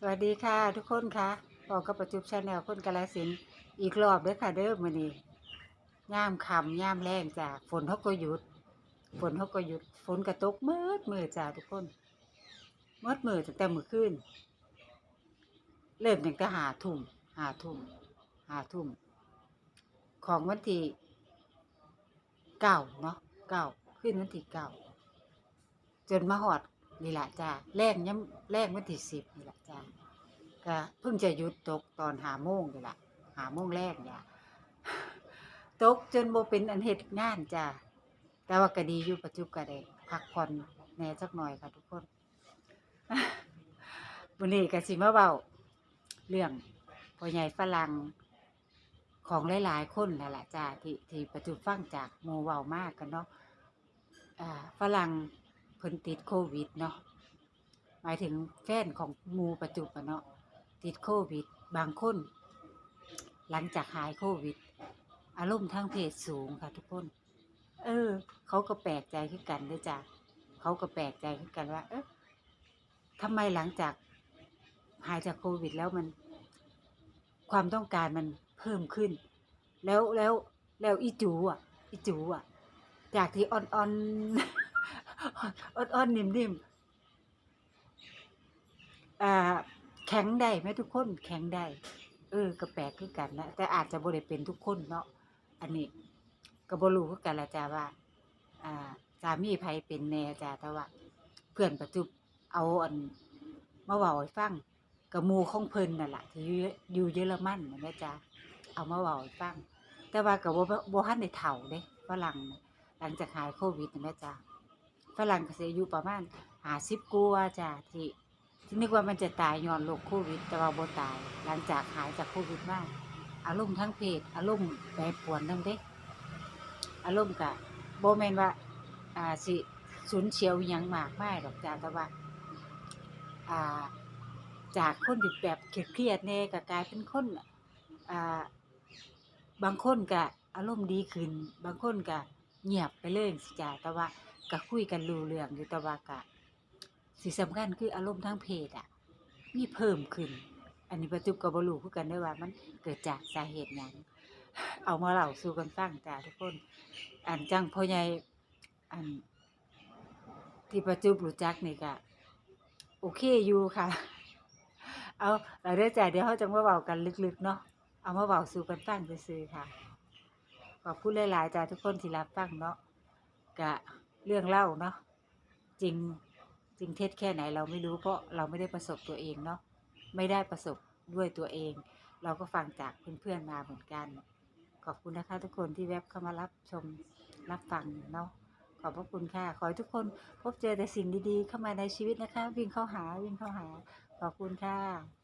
สวัสดีค่ะทุกคนค่ะบอกกับประจุบชาแนลคนกาลสินอีกรอบเด้อค่ะเด้อมื้อนี้ย่ามคำย่ามแรงจ้ะฝนเขาก็หยุด ฝนเขาก็หยุด ฝนก็ตกมืดมืดจ้ะทุกคนมืดมืดตั้งแต่มื้อคืนเริ่มตั้งแต่หาทุ่มหาทุ่มหาทุ่ม ของวันที่เก้าเนาะเก้าขึ้นวันที่เก้าจนมาหอดนี่แหละจ้าแรงย้ำแรงวันที่สิบนี่แหละ ก็เพิ่งจะหยุดตกตอนหาโมงนี่แหละหาโมงแรกเนี่ยตกจนโบเป็นอันเหตุงานจ้าแต่ว่าก็ดีอยู่ปัจจุบันก็ได้พักผ่อนแน่สักหน่อยค่ะทุกคนวันนี้ก็สิมาเบาเรื่องพ่อใหญ่ฝรั่งของหลายๆคนนั่นแหละจ้าที่ที่ปัจจุฟังจากโมเว้ามากกันเนาะฝรั่งเพิ่นติดโควิดเนาะหมายถึงแฟนของมูปัจจุบันเนาะ ติดโควิด บางคน หลังจากหายโควิด อารมณ์ทางเพศสูงค่ะทุกคน เออ เขาก็แปลกใจขึ้นกันด้วยจ้ะเขาก็แปลกใจขึ้นกันว่า เอ๊ะทำไมหลังจากหายจากโควิดแล้วมัน ความต้องการมันเพิ่มขึ้น แล้วแล้วแล้วอีจูอะ อีจูอะ จากที่อ่อนอ่อนอ่อนอ่อนๆนิ่มอ่า แข็งได้ไหมทุกคนแข็งได้ เออก็แปลกคือกันนะแต่อาจจะบ่ได้เป็นทุกคนเนาะอันนี้ก็บรู้คือกันละจ้าว่า อ่าสามีไผเป็นแน่จ้าแต่ว่า เพื่อนปัจจุบเอาอันมาเว้าให้ฟังกับหมู่ของเพิ่นนั่นล่ะที่อยู่เยอรมันนั่นแหละจ้าเอามาเว้าให้ฟังแต่ว่าก็บ่บ่ทันได้เฒ่าเด้ฝรั่งหลังจากหายโควิดนั่นแหละจ้าฝรั่งก็สิอายุประมาณ50กว่าจ้าที่ นึกว่ามันจะตายย้อนโรคโควิด แต่ว่าบ่ตาย หลังจากหายจากโควิดมาอารมณ์ทั้งเพศอารมณ์แปรปรวนทั้งเด้อารมณ์กะบ่แมนว่าอ่าสิสูญเฉียวยังมากมายดอกจ้าแต่ว่าอ่า จากคนที่แบบเครียดๆแน่ก็กลายเป็นคนอ่าบางคนก็อารมณ์ดีขึ้น บางคนก็เงียบไปเลยสิจ้าแต่ว่าก็คุยกันรู้เรื่องอยู่แต่ว่าก็ สิ่งสำคัญคืออารมณ์ทางเพศอะมีเพิ่มขึ้น อันนี้ประจุกับบรูคือกันได้ว่ามันเกิดจากสาเหตุหยังเอามาเล่าสู่กันฟังจ้าทุกคน อันจังพ่อใหญ่อัน ที่ประจุรู้จักนี่ก็โอเคอยู่ค่ะ เอาเราเด้อจ้าเดี๋ยวเขาจะมาเว้ากันลึกๆเนาะเอามาเว้าสู่กันฟังซื่อๆค่ะขอบคุณหลายๆจ้าทุกคนที่รับฟังเนาะกะเรื่องเล่าเนาะจริง จริงเท็จแค่ไหนเราไม่รู้เพราะเราไม่ได้ประสบตัวเองเนาะไม่ได้ประสบด้วยตัวเอง เราก็ฟังจากเพื่อนๆมาเหมือนกัน ขอบคุณนะคะ ทุกคนที่แวบเข้ามารับชมรับฟังเนาะขอบพระคุณค่ะ ขอให้ทุกคนพบเจอแต่สิ่งดีๆ เข้ามาในชีวิตนะคะ วิ่งเข้าหาวิ่งเข้าหา ขอบคุณค่ะ